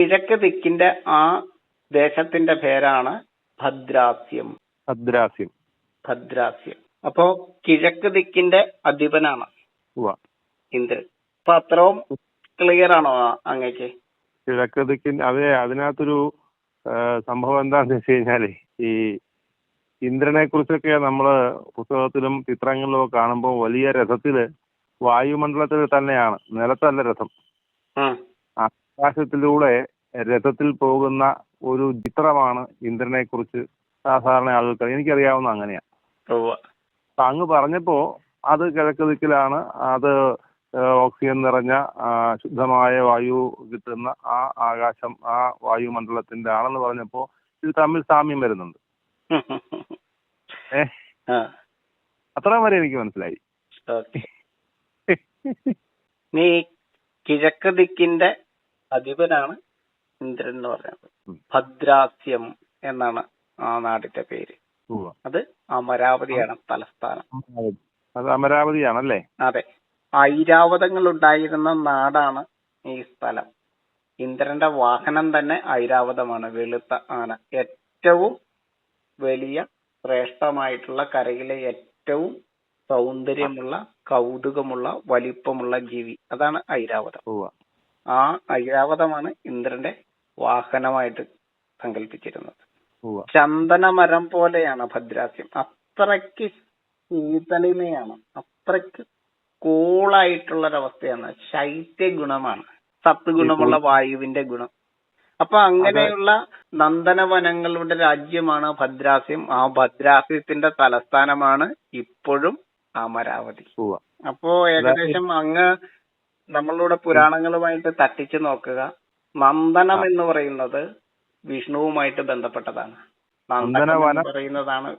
കിഴക്ക് ദിക്കിന്റെ ആ ദേശത്തിന്റെ പേരാണ് ഭദ്രാസ്യം. ഭദ്രാസ്യം. ഭദ്രാസ്യം. അപ്പോ കിഴക്ക് ദിക്കിന്റെ അധിപനാണ് ഇന്ദ്രൻ. അപ്പൊ അത്രയും ക്ലിയർ ആണോ അങ്ങക്ക്? കിഴക്ക് ദിക്കിന്റെ അതെ അതിനകത്തൊരു സംഭവം എന്താണെന്ന് വെച്ച് കഴിഞ്ഞാലേ ഈ ഇന്ദ്രനെ കുറിച്ചൊക്കെ നമ്മൾ പുസ്തകത്തിലും ചിത്രങ്ങളിലും കാണുമ്പോൾ വലിയ രഥത്തിൽ വായുമണ്ഡലത്തിൽ തന്നെയാണ്. നിലത്തല്ല രഥം. ആകാശത്തിലൂടെ രഥത്തിൽ പോകുന്ന ഒരു ചിത്രമാണ് ഇന്ദ്രനെ കുറിച്ച് സാധാരണ ആളുകൾക്ക് എനിക്കറിയാവുന്ന അങ്ങനെയാ. ഉവ്വ. അപ്പൊ അങ്ങ് പറഞ്ഞപ്പോ അത് കിഴക്ക് ദിക്കിലാണ് അത് ഓക്സിജൻ നിറഞ്ഞ ശുദ്ധമായ വായു കിട്ടുന്ന ആ ആകാശം ആ വായുമണ്ഡലത്തിന്റെ ആണെന്ന് പറഞ്ഞപ്പോ ഇത് തമ്മിൽ സാമ്യം വരുന്നുണ്ട്. ഏഹ് ആ, അത്ര വരെ എനിക്ക് മനസ്സിലായി. നീ കിഴക്ക് ദിക്കിന്റെ അധിപനാണ് ഇന്ദ്രൻ എന്ന് പറയുന്നത്. ഭദ്രാസ്യം എന്നാണ് ആ നാടിന്റെ പേര്. അത് അമരാവതിയാണ് തലസ്ഥാനം. അത് അമരാവതിയാണല്ലേ? അതെ. ഐരാവതങ്ങൾ ഉണ്ടായിരുന്ന നാടാണ് ഈ സ്ഥലം. ഇന്ദ്രന്റെ വാഹനം തന്നെ ഐരാവതമാണ് വെളുത്ത ആന. ഏറ്റവും വലിയ ശ്രേഷ്ഠമായിട്ടുള്ള കരയിലെ ഏറ്റവും സൗന്ദര്യമുള്ള കൗതുകമുള്ള വലിപ്പമുള്ള ജീവി. അതാണ് ഐരാവതം. ആ ഐരാവതമാണ് ഇന്ദ്രന്റെ വാഹനമായിട്ട് സങ്കല്പിച്ചിരുന്നത്. ചന്ദനമരം പോലെയാണ് ഭദ്രാസ്യം അത്രയ്ക്ക് ശീതളിമയാണ് അത്രയ്ക്ക് കൂളായിട്ടുള്ള ഒരവസ്ഥയാണ് ശൈത്യ ഗുണമാണ് സത്ത് ഗുണമുള്ള വായുവിന്റെ ഗുണം. അപ്പൊ അങ്ങനെയുള്ള നന്ദനവനങ്ങളുടെ രാജ്യമാണ് ഭദ്രാസ്യം ആ ഭദ്രാസ്യത്തിന്റെ തലസ്ഥാനമാണ് ഇപ്പോഴും അമരാവതി. അപ്പോ ഏകദേശം അങ്ങ് നമ്മളുടെ പുരാണങ്ങളുമായിട്ട് തട്ടിച്ചു നോക്കുക. നന്ദനം എന്ന് പറയുന്നത് വിഷ്ണുവുമായിട്ട് ബന്ധപ്പെട്ടതാണ്. നന്ദനം പറയുന്നതാണ്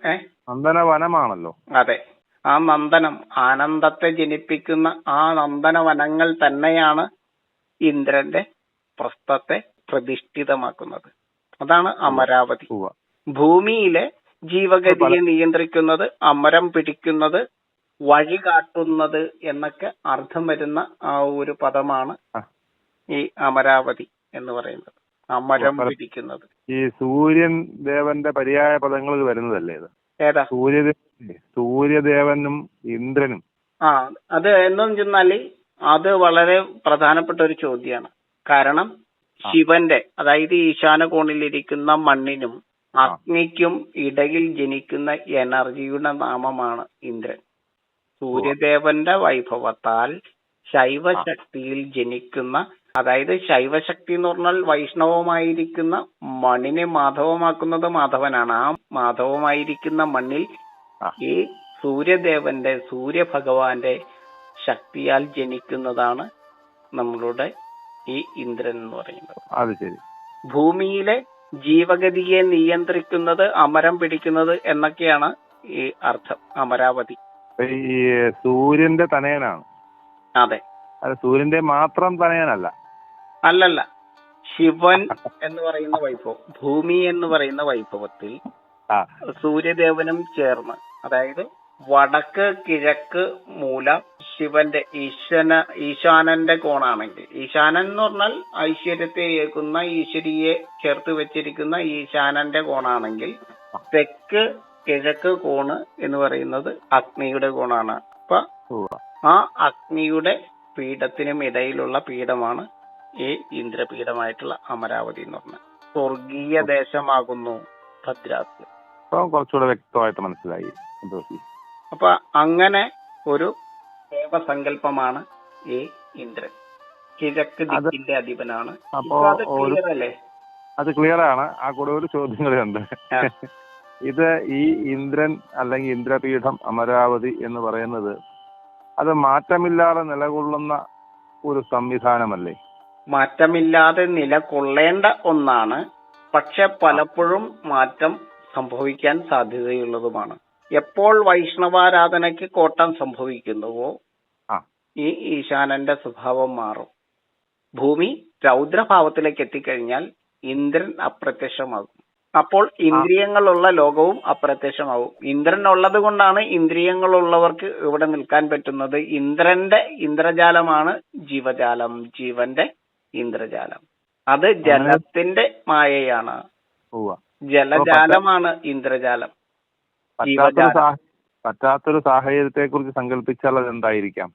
നന്ദനവനമാണല്ലോ. അതെ. ആ നന്ദനം ആനന്ദത്തെ ജനിപ്പിക്കുന്ന ആ നന്ദനവനങ്ങൾ തന്നെയാണ് ഇന്ദ്രന്റെ പ്രസ്ഥത്തെ പ്രതിഷ്ഠിതമാക്കുന്നത്. അതാണ് അമരാവതി. ഭൂമിയിലെ ജീവഗതിയെ നിയന്ത്രിക്കുന്നത് അമരം പിടിക്കുന്നത് വഴി കാട്ടുന്നത് എന്നൊക്കെ അർത്ഥം വരുന്ന ആ ഒരു പദമാണ് ഈ അമരാവതി എന്ന് പറയുന്നത്. അമരം പിടിക്കുന്നത്. ഈ സൂര്യൻ ദേവന്റെ പര്യായ പദങ്ങൾ വരുന്നതല്ലേ ഇത്? ഏതാ? സൂര്യദേവൻ സൂര്യദേവനും ഇന്ദ്രനും. ആ അത് എന്തെന്ന് ചെന്നാൽ അത് വളരെ പ്രധാനപ്പെട്ട ഒരു ചോദ്യമാണ്. കാരണം ശിവന്റെ അതായത് ഈശാന കോണിലിരിക്കുന്ന മണ്ണിനും അഗ്നിക്കും ഇടയിൽ ജനിക്കുന്ന എനർജിയുടെ നാമമാണ് ഇന്ദ്രൻ. സൂര്യദേവന്റെ വൈഭവത്താൽ ശൈവശക്തിയിൽ ജനിക്കുന്ന അതായത് ശൈവശക്തി എന്ന് പറഞ്ഞാൽ വൈഷ്ണവമായിരിക്കുന്ന മണ്ണിനെ മാധവമാക്കുന്നത് മാധവനാണ്. ആ മാധവമായിരിക്കുന്ന മണ്ണിൽ ഈ സൂര്യദേവന്റെ സൂര്യഭഗവാന്റെ ശക്തിയാൽ ജനിക്കുന്നതാണ് നമ്മളുടെ ഈ ഇന്ദ്രൻ എന്ന് പറയുന്നത്. അത് ശരി. ഭൂമിയിലെ ജീവഗതിയെ നിയന്ത്രിക്കുന്നത് അമരം പിടിക്കുന്നത് എന്നൊക്കെയാണ് ഈ അർത്ഥം. അമരാവതി. അപ്പൊ ഈ സൂര്യന്റെ തനയനാണ്. അതെ. അത് സൂര്യന്റെ മാത്രം തനയനല്ല. അല്ലല്ല. ശിവൻ എന്ന് പറയുന്ന വൈഭവം ഭൂമി എന്ന് പറയുന്ന വൈഭവത്തിൽ സൂര്യദേവനും ചേർന്ന് അതായത് വടക്ക് കിഴക്ക് മൂല ശിവന്റെ ഈശ്വന ഈശാനന്റെ കോണാണെങ്കിൽ. ഈശാനൻ എന്ന് പറഞ്ഞാൽ ഐശ്വര്യത്തെ ഏക്കുന്ന ഈശ്വരിയെ ചേർത്ത് വെച്ചിരിക്കുന്ന ഈശാനന്റെ കോണാണെങ്കിൽ തെക്ക് കിഴക്ക് കോണ് എന്ന് പറയുന്നത് അഗ്നിയുടെ കോണാണ്. അപ്പൊ ആ അഗ്നിയുടെ പീഠത്തിനും ഇടയിലുള്ള പീഠമാണ് ഈ ഇന്ദ്രപീഠമായിട്ടുള്ള അമരാവതി എന്ന് പറഞ്ഞത്. സ്വർഗീയ ദേശമാകുന്നു കുറച്ചുകൂടെ വ്യക്തമായിട്ട് മനസ്സിലായി. അപ്പൊ അങ്ങനെ ഒരു ദേവസങ്കല്പമാണ് ഈ ഇന്ദ്രൻ. കിഴക്ക് ദിക്കിന്റെ അധിപനാണ്. അപ്പോ അത് ക്ലിയർ ആണ്. ആ കൂടെ ഒരു ചോദ്യം കൂടെയുണ്ട് ആ. ഇത് ഈ ഇന്ദ്രൻ അല്ലെങ്കിൽ ഇന്ദ്രപീഠം അമരാവതി എന്ന് പറയുന്നത് അത് മാറ്റമില്ലാതെ നിലകൊള്ളുന്ന ഒരു സംവിധാനമല്ലേ? മാറ്റമില്ലാതെ നിലകൊള്ളേണ്ട ഒന്നാണ്. പക്ഷെ പലപ്പോഴും മാറ്റം സംഭവിക്കാൻ സാധ്യതയുള്ളതുമാണ്. എപ്പോൾ വൈഷ്ണവാരാധനയ്ക്ക് കോട്ടം സംഭവിക്കുന്നുവോ ഈ ഈശാനന്റെ സ്വഭാവം മാറും. ഭൂമി രൗദ്രഭാവത്തിലേക്ക് എത്തിക്കഴിഞ്ഞാൽ ഇന്ദ്രൻ അപ്രത്യക്ഷമാകും. അപ്പോൾ ഇന്ദ്രിയങ്ങളുള്ള ലോകവും അപ്രത്യക്ഷമാവും. ഇന്ദ്രൻ ഉള്ളത് കൊണ്ടാണ് ഇന്ദ്രിയങ്ങളുള്ളവർക്ക് ഇവിടെ നിൽക്കാൻ പറ്റുന്നത്. ഇന്ദ്രന്റെ ഇന്ദ്രജാലമാണ് ജീവജാലം. ജീവന്റെ ഇന്ദ്രജാലം. അത് ജലത്തിന്റെ മായയാണ്. ജലജാലമാണ് ഇന്ദ്രജാലം. പറ്റാത്തൊരു സാഹചര്യത്തെ കുറിച്ച് സങ്കല്പിച്ചാൽ അത് എന്തായിരിക്കാം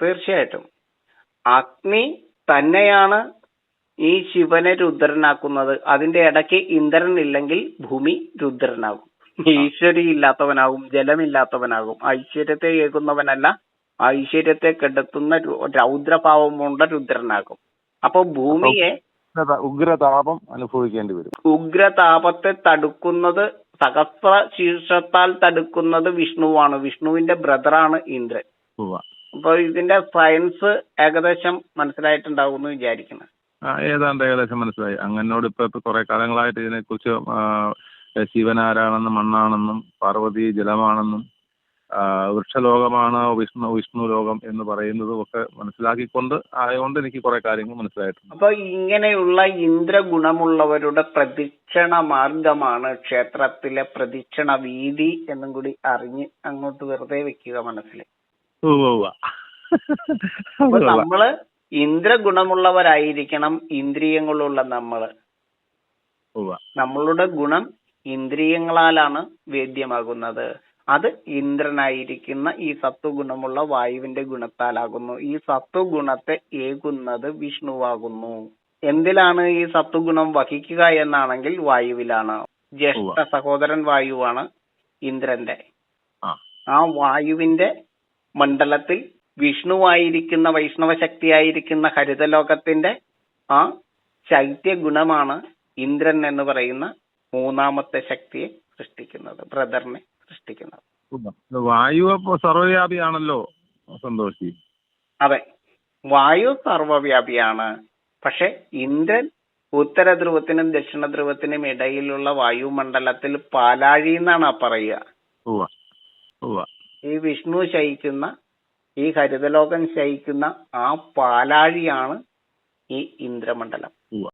തീർച്ചയായിട്ടും. അഗ്നി തന്നെയാണ് ഈ ശിവനെ രുദ്രനാക്കുന്നത്. അതിന്റെ ഇടയ്ക്ക് ഇന്ദ്രൻ ഇല്ലെങ്കിൽ ഭൂമി രുദ്രനാകും. ഈശ്വരി ഇല്ലാത്തവനാകും ജലമില്ലാത്തവനാകും. ഐശ്വര്യത്തെ ഏകുന്നവനല്ല ഐശ്വര്യത്തെ കെടുത്തുന്ന രൗദ്രഭാവം രൗദ്രഭാവമുള്ള രുദ്രനാകും. അപ്പൊ ഭൂമിയെ ഉഗ്രതാപം അനുഭവിക്കേണ്ടി വരും. ഉഗ്രതാപത്തെ തടുക്കുന്നത് സഹസ്ര ശീർഷത്താൽ തടുക്കുന്നത് വിഷ്ണുവാണ്. വിഷ്ണുവിന്റെ ബ്രദറാണ് ഇന്ദ്രൻ. അപ്പൊ ഇതിന്റെ സയൻസ് ഏകദേശം മനസ്സിലായിട്ടുണ്ടാവും എന്ന് വിചാരിക്കുന്നു. ആ, ഏതാണ്ട് ഏകദേശം മനസ്സിലായി. അങ്ങനോട് ഇപ്പൊ ഇപ്പൊ കുറെ കാലങ്ങളായിട്ട് ഇതിനെക്കുറിച്ച് ആരാണെന്നും മണ്ണാണെന്നും പാർവതി ജലമാണെന്നും ആ, വൃക്ഷലോകമാണ് വിഷ്ണു വിഷ്ണു ലോകം എന്ന് പറയുന്നതും ഒക്കെ മനസ്സിലാക്കിക്കൊണ്ട് ആയതുകൊണ്ട് എനിക്ക് കുറെ കാര്യങ്ങൾ മനസ്സിലായിട്ടുണ്ട്. അപ്പൊ ഇങ്ങനെയുള്ള ഇന്ദ്രഗുണമുള്ളവരുടെ പ്രദക്ഷിണ മാർഗമാണ് ക്ഷേത്രത്തിലെ പ്രദക്ഷിണ വീതി എന്നും കൂടി അറിഞ്ഞ് അങ്ങോട്ട് വെറുതെ വെക്കുക മനസ്സിൽ നമ്മൾ ഇന്ദ്രഗുണമുള്ളവരായിരിക്കണം ഇന്ദ്രിയങ്ങളുള്ള നമ്മൾ. നമ്മളുടെ ഗുണം ഇന്ദ്രിയങ്ങളാലാണ് വേദ്യമാകുന്നത്. അത് ഇന്ദ്രനായിരിക്കുന്ന ഈ സത്വഗുണമുള്ള വായുവിന്റെ ഗുണത്താലാകുന്നു. ഈ സത്വഗുണത്തെ ഏകുന്നത് വിഷ്ണുവാകുന്നു. എന്തിലാണ് ഈ സത്വഗുണം വഹിക്കുക എന്നാണെങ്കിൽ വായുവിലാണ്. ജ്യേഷ്ഠ സഹോദരൻ വായുവാണ് ഇന്ദ്രന്റെ. ആ വായുവിന്റെ മണ്ഡലത്തിൽ വിഷ്ണുവായിരിക്കുന്ന വൈഷ്ണവ ശക്തിയായിരിക്കുന്ന ഹരിതലോകത്തിന്റെ ആ ശൈത്യ ഗുണമാണ് ഇന്ദ്രൻ എന്ന് പറയുന്ന മൂന്നാമത്തെ ശക്തിയെ സൃഷ്ടിക്കുന്നത് ബ്രദറിനെ സൃഷ്ടിക്കുന്നത്. വായു സർവവ്യാപിയാണല്ലോ സന്തോഷി. അതെ. വായു സർവവ്യാപിയാണ്. പക്ഷെ ഇന്ദ്രൻ ഉത്തര ധ്രുവത്തിനും ദക്ഷിണ ധ്രുവത്തിനും ഇടയിലുള്ള വായുമണ്ഡലത്തിൽ പാലാഴി എന്നാണ് പറയുക. ഈ വിഷ്ണു ശയിക്കുന്ന ഈ ഹരിതലോകം ശയിക്കുന്ന ആ പാലാഴിയാണ് ഈ ഇന്ദ്രമണ്ഡലം.